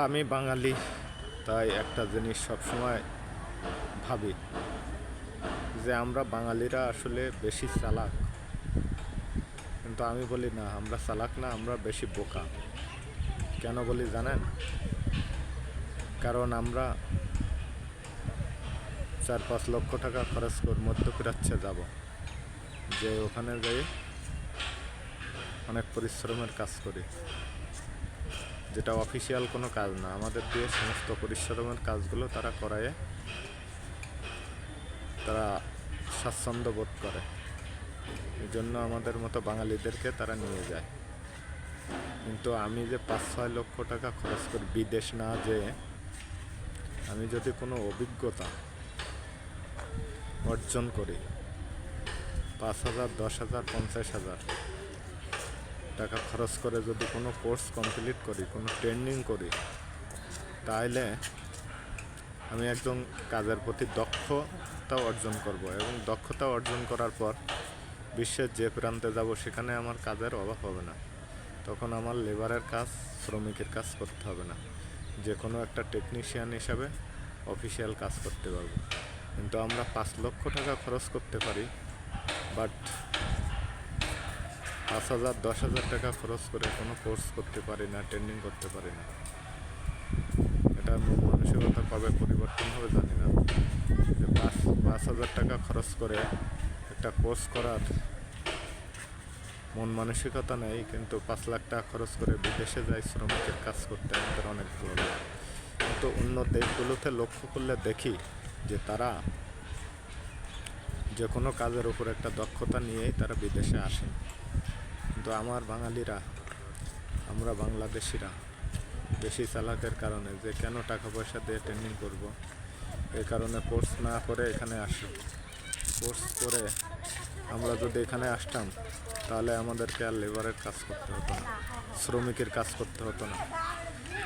আমি বাঙালি, তাই একটা জিনিস সবসময় ভাবি যে আমরা বাঙালিরা আসলে বেশি চালাক। কিন্তু আমি বলি না, আমরা চালাক না, আমরা বেশি বোকা। কেন বলি জানেন? কারণ আমরা চার পাঁচ লক্ষ টাকা খরচ করে মধ্যপ্রাচ্যে যাব, যে ওখানে যাই অনেক পরিশ্রমের কাজ করি। যেটা অফিসিয়াল কোনো কাজ না। আমাদের দিয়ে সমস্ত পরিশ্রমের কাজগুলো তারা করায়। তারা স্বাচ্ছন্দ্য বোধ করে। এই জন্য আমাদের মতো বাঙালিদেরকে তারা নিয়ে যায়। কিন্তু আমি যে পাঁচ ছয় লক্ষ টাকা খরচ করি বিদেশ না যে আমি যদি কোনো অভিজ্ঞতা অর্জন করি, পাঁচ হাজার, দশ হাজার, পঞ্চাশ হাজার টাকা খরচ করে যদি কোনো কোর্স কমপ্লিট করি, কোনো ট্রেনিং করি তাহলে আমি একজন কাজের প্রতি দক্ষতা অর্জন করব এবং দক্ষতা অর্জন করার পর বিশ্বের যে প্রান্তে যাব সেখানে আমার কাজের অভাব হবে না। তখন আমার লেবারের কাজ, শ্রমিকের কাজ করতে হবে না। যে কোনো একটা টেকনিশিয়ান হিসাবে অফিসিয়াল কাজ করতে পারব। কিন্তু আমরা পাঁচ লক্ষ টাকা খরচ করতে পারি, বাট পাঁচ হাজার, দশ হাজার টাকা খরচ করে কোনো কোর্স করতে পারি না ট্রেনিং করতে পারি না। এটা মন মানসিকতা কবে পরিবর্তন হবে জানি না। যে পাঁচ পাঁচ হাজার টাকা খরচ করে একটা কোর্স করার মন মানসিকতা নেই, কিন্তু পাঁচ লাখ টাকা খরচ করে বিদেশে যাই শ্রমিকের কাজ করতে আমাদের অনেক ভালো লাগে কিন্তু অন্য দেশগুলোতে লক্ষ্য করলে দেখি যে তারা যে কোনো কাজের উপর একটা দক্ষতা নিয়েই তারা বিদেশে আসেন। কিন্তু আমার বাঙালিরা, আমরা বাংলাদেশিরা বেশি চালাকের কারণে যে কেন টাকা পয়সা দিয়ে ট্রেনিং করব এই কারণে কোর্স না করে এখানে আসি। কোর্স করে আমরা যদি এখানে আসতাম, তাহলে আমাদেরকে আর লেবারের কাজ করতে হতো না, শ্রমিকের কাজ করতে হতো না।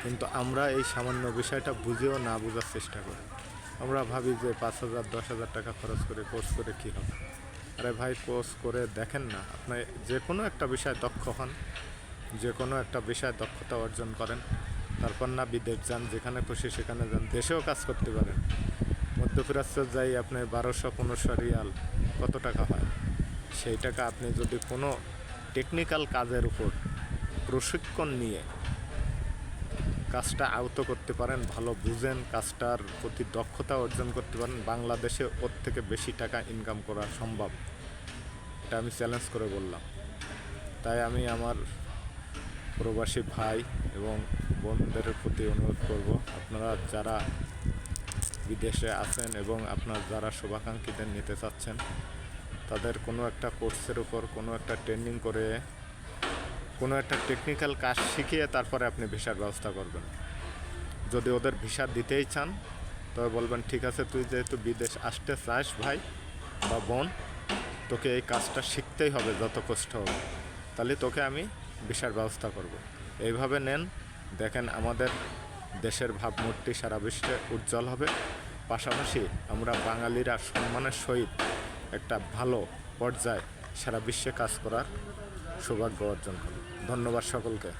কিন্তু আমরা এই সামান্য বিষয়টা বুঝেও না বোঝার চেষ্টা করি। আমরা ভাবি যে পাঁচ হাজার, দশ হাজার টাকা খরচ করে কোর্স করে কী হবে? আরে ভাই কোর্স করে দেখেন না। আপনি যে কোনো একটা বিষয়ে দক্ষ হন যে কোনো একটা বিষয়ে দক্ষতা অর্জন করেন, তারপর না বিদেশ যান, যেখানে খুশি সেখানে যান, দেশেও কাজ করতে পারেন। মধ্যপ্রাচ্য যাই, আপনি বারোশো পনেরোশো রিয়াল কত টাকা হয়? সেই টাকা আপনি যদি কোনো টেকনিক্যাল কাজের উপর প্রশিক্ষণ নিয়ে কাজটা আয়ত্ত করতে পারেন, ভালো বুঝেন, কাজটার প্রতি দক্ষতা অর্জন করতে পারেন, বাংলাদেশে ওর থেকে বেশি টাকা ইনকাম করা সম্ভব। এটা আমি চ্যালেঞ্জ করে বললাম। তাই আমি আমার প্রবাসী ভাই এবং বোনদের প্রতি অনুরোধ করব, আপনারা যারা বিদেশে আছেন এবং আপনার যারা শুভাকাঙ্ক্ষীদের নিতে চাচ্ছেন, তাদের কোনো একটা কোর্সের উপর কোনো একটা ট্রেনিং করে কোনো একটা টেকনিক্যাল কাজ শিখিয়ে তারপরে আপনি ভিসার ব্যবস্থা করবেন। যদি ওদের ভিসা দিতেই চান, তবে বলবেন, ঠিক আছে, তুই যেহেতু বিদেশ আসতে চাস ভাই বা বোন, তোকে এই কাজটা শিখতেই হবে যত কষ্ট হবে তাহলে তোকে আমি ভিসার ব্যবস্থা করব। এইভাবে নেন। দেখেন, আমাদের দেশের ভাবমূর্তি সারা বিশ্বে উজ্জ্বল হবে। পাশাপাশি আমরা বাঙালিরা সম্মানের সহিত একটা ভালো পর্যায়ে সারা বিশ্বে কাজ করার সৌভাগ্য অর্জন করি ধন্যবাদ সকলকে।